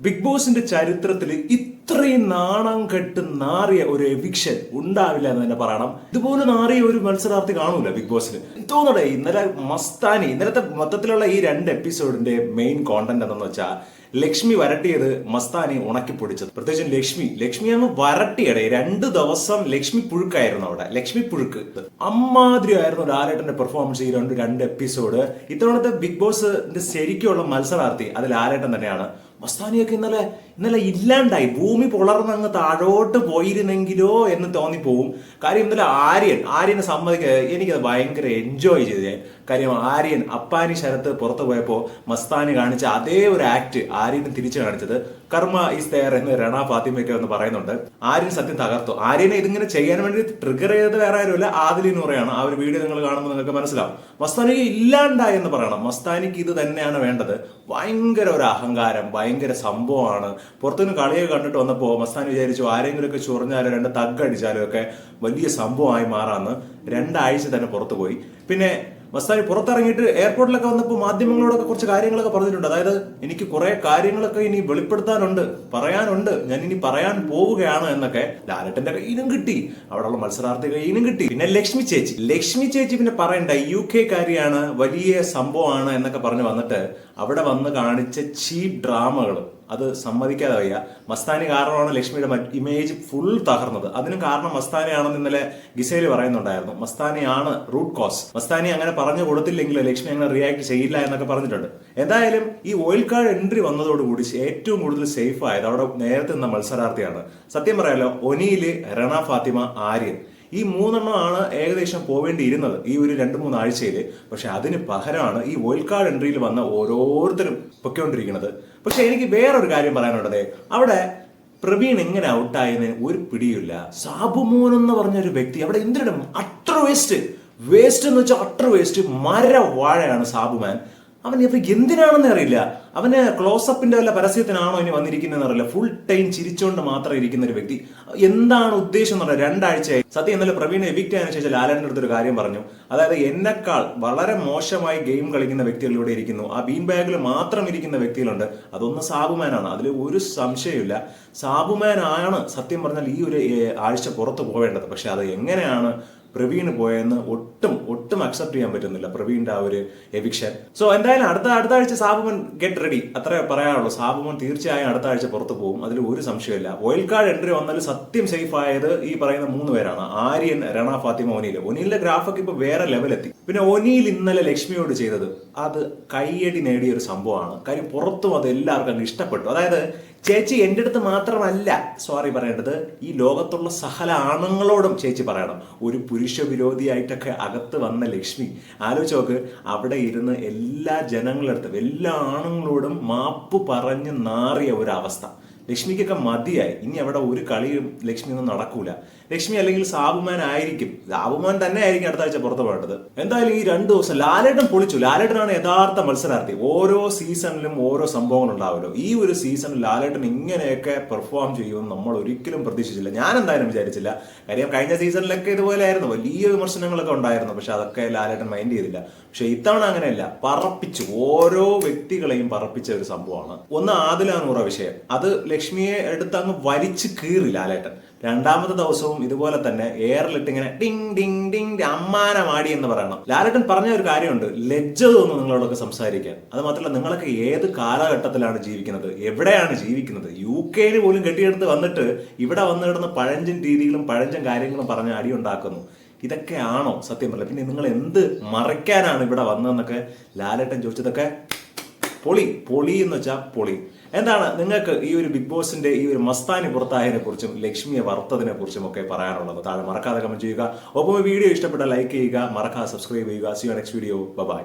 Big ബോസിന്റെ ചരിത്രത്തിൽ ഇത്രയും നാണം കെട്ട് നാറിയ ഒരു എവിക്ഷൻ ഉണ്ടാവില്ല എന്ന് തന്നെ പറയണം. ഇതുപോലെ നാറിയ ഒരു മത്സരാർത്ഥി കാണൂല ബിഗ് ബോസിന് തോന്നടേ ഇന്നലെ മസ്താനി ഇന്നലത്തെ മൊത്തത്തിലുള്ള ഈ രണ്ട് എപ്പിസോഡിന്റെ മെയിൻ കോണ്ടന്റ് എന്തെന്ന് വെച്ചാൽ ലക്ഷ്മി വരട്ടിയത് മസ്താനി ഉണക്കി പൊടിച്ചത്. പ്രത്യേകിച്ചും ലക്ഷ്മി. ലക്ഷ്മി അന്ന് വരട്ടിയടേ. രണ്ട് ദിവസം ലക്ഷ്മി പുഴുക്കായിരുന്നു അവിടെ. ലക്ഷ്മി പുഴുക്ക്. അമ്മാതിരി ആയിരുന്നു ലാലേട്ടന്റെ പെർഫോമൻസ് ഈ രണ്ട് രണ്ട് എപ്പിസോഡ് ഇത്തവണത്തെ ബിഗ് ബോസിന്റെ ശരിക്കുള്ള മത്സരാർത്ഥി അത് ലാലേട്ടൻ തന്നെയാണ്. മസ്താനിയൊക്കെ ഇന്നലെ ഇന്നലെ ഇല്ലാണ്ടായി. ഭൂമി പുളർന്ന് അങ്ങ് താഴോട്ട് പോയിരുന്നെങ്കിലോ എന്ന് തോന്നിപ്പോവും. കാര്യം ഇന്നലെ ആര്യൻ ആര്യനെ സമ്മതിക്കുക എനിക്കത് ഭയങ്കര എൻജോയ് ചെയ്തു കാര്യം ആര്യൻ അപ്പാനി ശരത്ത് പുറത്തു പോയപ്പോൾ മസ്താനി കാണിച്ച അതേ ഒരു ആക്ട് ആര്യന് തിരിച്ചു കാണിച്ചത്. കർമ്മ ഈസ് തയ്യാർ എന്ന് രണ ഫാത്തിമയൊക്കെ ഒന്ന് പറയുന്നുണ്ട്. ആര്യൻ സത്യം തകർത്തു. ആര്യനെ ഇതിങ്ങനെ ചെയ്യാൻ വേണ്ടി ട്രിഗർ ചെയ്തത് വേറെ ആരുമല്ല. ആദിലി നൂറയാണ്. ആ ഒരു വീഡിയോ നിങ്ങൾ കാണുമ്പോൾ നിങ്ങൾക്ക് മനസ്സിലാവും. മസ്താനിക്ക് ഇല്ലാണ്ടായി എന്ന് പറയണം. മസ്താനിക്ക് ഇത് തന്നെയാണ് വേണ്ടത്. ഭയങ്കര ഒരു അഹങ്കാരം ഭയങ്കര സംഭവമാണ്. പുറത്തുനിന്ന് കളിയൊക്കെ കണ്ടിട്ട് വന്നപ്പോൾ മസ്താനി വിചാരിച്ചു ആരെങ്കിലും ഒക്കെ ചൊറിഞ്ഞാലോ രണ്ട് തഗ് അടിച്ചാലോ ഒക്കെ വലിയ സംഭവമായി മാറാന്ന് രണ്ടാഴ്ച തന്നെ പുറത്തു പോയി പിന്നെ മസ്താനി പുറത്തിറങ്ങിയിട്ട് എയർപോർട്ടിലൊക്കെ വന്നപ്പോൾ മാധ്യമങ്ങളോടൊക്കെ കുറച്ച് കാര്യങ്ങളൊക്കെ പറഞ്ഞിട്ടുണ്ട്. അതായത് എനിക്ക് കുറെ കാര്യങ്ങളൊക്കെ ഇനി വെളിപ്പെടുത്താനുണ്ട് പറയാനുണ്ട്. ഞാൻ ഇനി പറയാൻ പോവുകയാണ് എന്നൊക്കെ ലാലട്ടന്റെ കയ്യിലും കിട്ടി. അവിടെയുള്ള മത്സരാർത്ഥി കയ്യിലും കിട്ടി. പിന്നെ ലക്ഷ്മി ചേച്ചി. ലക്ഷ്മി ചേച്ചി പിന്നെ പറയണ്ട യു കെ കാരിയാണ് വലിയ സംഭവമാണ് എന്നൊക്കെ പറഞ്ഞ് വന്നിട്ട് അവിടെ വന്ന് കാണിച്ച ചീപ്പ് ഡ്രാമകൾ അത് സമ്മതിക്കാതെ വയ്യ മസ്താനി കാരണമാണ് ലക്ഷ്മിയുടെ ഇമേജ് ഫുൾ തകർന്നത്. അതിനും കാരണം മസ്താനിയാണെന്ന് ഇന്നലെ ഗിസേൽ പറയുന്നുണ്ടായിരുന്നു. മസ്താനിയാണ് റൂട്ട് കോസ് മസ്താനി അങ്ങനെ പറഞ്ഞു കൊടുത്തില്ലെങ്കിൽ ലക്ഷ്മി അങ്ങനെ റിയാക്ട് ചെയ്യില്ല എന്നൊക്കെ പറഞ്ഞിട്ടുണ്ട്. എന്തായാലും ഈ ഓയിൽ കാർഡ് എൻട്രി വന്നതോടുകൂടി ഏറ്റവും കൂടുതൽ സേഫ് ആയത് അവിടെ നേരത്തെ നിന്ന മത്സരാർത്ഥിയാണ്. സത്യം പറയാലോ ഒനിയിൽ രണ ഫാത്തിമ ആര്യൻ. ഈ മൂന്നെണ്ണമാണ് ഏകദേശം പോവേണ്ടിയിരുന്നത് ഈ ഒരു രണ്ട് മൂന്ന് ആഴ്ചയിൽ പക്ഷെ അതിന് പകരമാണ് ഈ ഓയിൽ കാർഡ് എൻട്രിയിൽ വന്ന ഓരോരുത്തരും പൊയ്ക്കൊണ്ടിരിക്കുന്നത്. പക്ഷെ എനിക്ക് വേറൊരു കാര്യം പറയാനുള്ളത് അവിടെ പ്രവീൺ എങ്ങനെ ഔട്ടായതിന് ഒരു പിടിയില്ല സാബുമോൻ എന്ന് പറഞ്ഞ ഒരു വ്യക്തി അവിടെ എന്തിനും അട്ടർ വേസ്റ്റ് വേസ്റ്റ് എന്ന് വെച്ചാൽ അട്ടർ വേസ്റ്റ് മര വാഴയാണ് സാബുമാൻ അവൻ ഇപ്പൊ എന്തിനാണെന്ന് അറിയില്ല. അവന് ക്ലോസപ്പിന്റെ വല്ല പരസ്യത്തിനാണോ ഇനി വന്നിരിക്കുന്നതെന്ന് അറിയില്ല. ഫുൾ ടൈം ചിരിച്ചുകൊണ്ട് മാത്രം ഇരിക്കുന്ന ഒരു വ്യക്തി. എന്താണ് ഉദ്ദേശം എന്ന് പറഞ്ഞാൽ രണ്ടാഴ്ചയായി. സത്യം ഇന്നലെ പ്രവീൺ എവിക്റ്റ് ആയതിനു ശേഷം ലാലന്റെ അടുത്തൊരു കാര്യം പറഞ്ഞു. അതായത് എന്നെക്കാൾ വളരെ മോശമായി ഗെയിം കളിക്കുന്ന വ്യക്തികളിലൂടെ ഇരിക്കുന്നു. ആ ബീൻ ബാഗിൽ മാത്രം ഇരിക്കുന്ന വ്യക്തികളുണ്ട്. അതൊന്ന് സാബുമാനാണ്. അതിൽ ഒരു സംശയമില്ല സാബുമാനാണ് സത്യം പറഞ്ഞാൽ ഈ ഒരു ആഴ്ച പുറത്ത് പോവേണ്ടത്. പക്ഷെ അത് എങ്ങനെയാണ് പ്രവീണ് പോയെന്ന് ഒട്ടും ഒട്ടും അക്സെപ്റ്റ് ചെയ്യാൻ പറ്റുന്നില്ല. പ്രവീണിന്റെ ആ ഒരു എവിക്ഷൻ സോ എന്തായാലും അടുത്ത അടുത്ത ആഴ്ച സാബുമൻ ഗെറ്റ് റെഡി അത്രേ പറയാനുള്ളൂ. സാബുമൻ തീർച്ചയായും അടുത്ത ആഴ്ച പുറത്തു പോകും. അതിൽ ഒരു സംശയമില്ല ഓയിൽ കാർഡ് എൻട്രി വന്നാൽ സത്യം സേഫ് ആയത് ഈ പറയുന്ന മൂന്ന് പേരാണ്. ആര്യൻ രണ ഫാത്തിമ ഒനീൽ. ഒനീലിന്റെ ഗ്രാഫൊക്കെ ഇപ്പൊ വേറെ ലെവലെത്തി പിന്നെ ഒനീൽ ഇന്നലെ ലക്ഷ്മിയോട് ചെയ്തത് അത് കയ്യടി നേടിയ ഒരു സംഭവമാണ്. കാര്യം പുറത്തും അത് എല്ലാവർക്കും അങ്ങ് ഇഷ്ടപ്പെട്ടു. അതായത് ചേച്ചി എന്റെ അടുത്ത് മാത്രമല്ല സോറി പറയേണ്ടത് ഈ ലോകത്തുള്ള സഹല ആണുങ്ങളോടും ചേച്ചി പറയണം. ഒരു പുരുഷ വിരോധിയായിട്ടൊക്കെ അകത്ത് വന്ന ലക്ഷ്മി. ആലോചിച്ച് നോക്ക് അവിടെ ഇരുന്ന് എല്ലാ ജനങ്ങളെടുത്തും എല്ലാ ആണുങ്ങളോടും മാപ്പ് പറഞ്ഞ് നാറിയ ഒരവസ്ഥ. ലക്ഷ്മിക്കൊക്കെ മതിയായി. ഇനി അവിടെ ഒരു കളിയും ലക്ഷ്മി ഒന്നും നടക്കൂല. ലക്ഷ്മി അല്ലെങ്കിൽ സാബുമാൻ ആയിരിക്കും. സാബുമാൻ തന്നെ ആയിരിക്കും അടുത്ത ആഴ്ച പുറത്ത് പോകേണ്ടത്. എന്തായാലും ഈ രണ്ടു ദിവസം ലാലേട്ടൻ പൊളിച്ചു. ലാലേട്ടനാണ് യഥാർത്ഥ മത്സരാർത്ഥി. ഓരോ സീസണിലും ഓരോ സംഭവങ്ങൾ ഉണ്ടാവുമല്ലോ ഈ ഒരു സീസണിൽ ലാലേട്ടൻ ഇങ്ങനെയൊക്കെ പെർഫോം ചെയ്യുമെന്ന് നമ്മൾ ഒരിക്കലും പ്രതീക്ഷിച്ചില്ല. ഞാൻ എന്തായാലും വിചാരിച്ചില്ല. കാര്യം കഴിഞ്ഞ സീസണിലൊക്കെ ഇതുപോലെ ആയിരുന്നു വലിയ വിമർശനങ്ങളൊക്കെ ഉണ്ടായിരുന്നു. പക്ഷെ അതൊക്കെ ലാലേട്ടൻ മൈൻഡ് ചെയ്തില്ല. പക്ഷെ ഇത്തവണ അങ്ങനെയല്ല. പറപ്പിച്ചു. ഓരോ വ്യക്തികളെയും പറപ്പിച്ച ഒരു സംഭവമാണ്. ഒന്ന് ആദിലാനൂറ വിഷയം. അത് ലക്ഷ്മിയെ എടുത്ത് അങ്ങ് വലിച്ചു കീറി ലാലേട്ടൻ. രണ്ടാമത്തെ ദിവസവും ഇതുപോലെ തന്നെ എയറിലിട്ട് ഇങ്ങനെ ടിങ് ടിങ് ഡിങ് അമ്മാനമാടി എന്ന് പറയണം. ലാലേട്ടൻ പറഞ്ഞ ഒരു കാര്യമുണ്ട്. ലജ്ജ തോന്നുന്നു നിങ്ങളോടൊക്കെ സംസാരിക്കാൻ. അത് മാത്രമല്ല നിങ്ങളൊക്കെ ഏത് കാലഘട്ടത്തിലാണ് ജീവിക്കുന്നത്? എവിടെയാണ് ജീവിക്കുന്നത്? യു കെയിൽ പോലും കെട്ടിയെടുത്ത് വന്നിട്ട് ഇവിടെ വന്നു കിടന്ന് പഴഞ്ചൻ രീതികളും പഴഞ്ചൻ കാര്യങ്ങളും പറഞ്ഞ് അടി ഉണ്ടാക്കുന്നു. ഇതൊക്കെയാണോ സത്യം പറഞ്ഞത് പിന്നെ നിങ്ങൾ എന്ത് മറയ്ക്കാനാണ് ഇവിടെ വന്നതെന്നൊക്കെ ലാലേട്ടൻ ചോദിച്ചതൊക്കെ പൊളി പൊളി എന്ന് വെച്ചാൽ പൊളി. എന്താണ് നിങ്ങൾക്ക് ഈ ഒരു ബിഗ് ബോസിന്റെ ഈ ഒരു മസ്താനി പുറത്തായതിനെ കുറിച്ചും ലക്ഷ്മിയെ വറുത്തതിനെ കുറിച്ചും ഒക്കെ പറയാനുള്ളത്. താഴെ മറക്കാതെ കമന്റ് ചെയ്യുക. ഒപ്പം വീഡിയോ ഇഷ്ടപ്പെട്ട ലൈക്ക് ചെയ്യുക. മറക്കാതെ സബ്സ്ക്രൈബ് ചെയ്യുക. C next video bye